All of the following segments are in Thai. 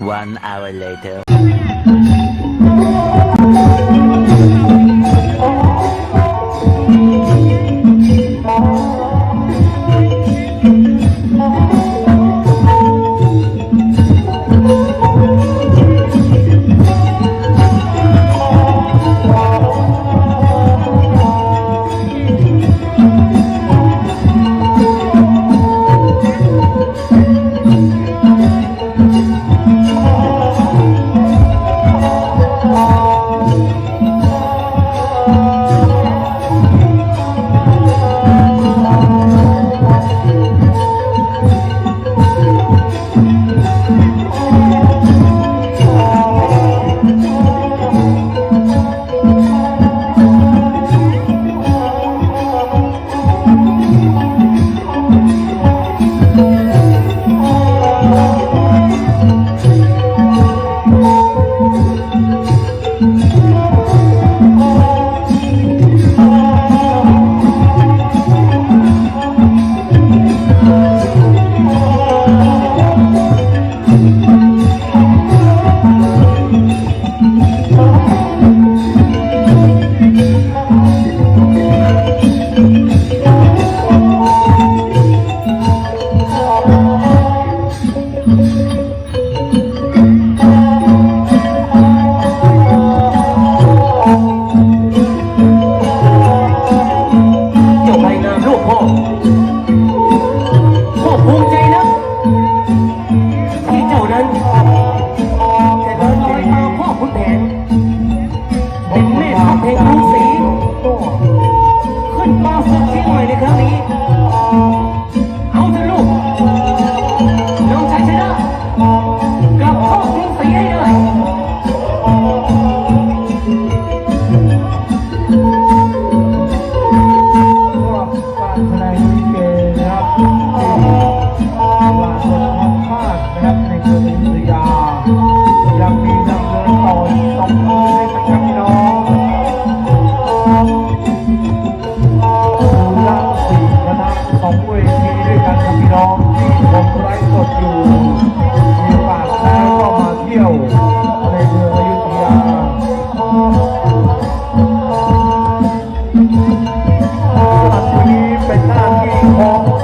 One hour later.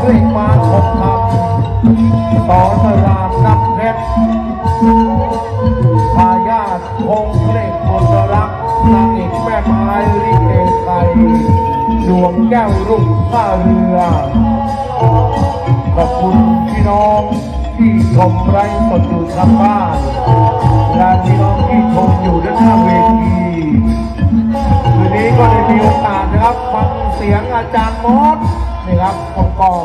ด้วยมาทองคำต่อสรามนับเพชรพายาทคงเพลงคนรักนางเอกแม่ไม้ริเกไทยดวงแก้วรุ่งท่าเรือ ขอบคุณพี่น้องที่ชมไร้สดอยู่ทางบ้านและพี่น้องที่ชมอยู่ด้านหน้าเวทีวันนี้ก็ได้มีโอกาสนะครับฟังเสียงอาจารย์มอสนะครับ กอบ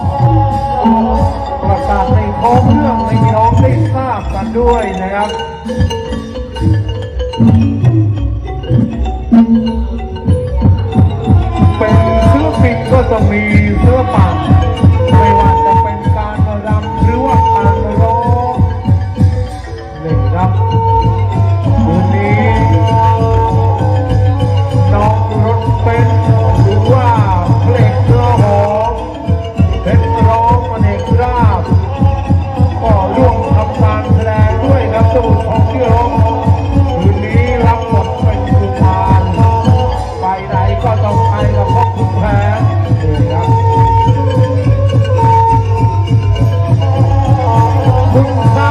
ประกาศในท้องเรื่องในน้องได้ทราบกันด้วยนะครับ Bye.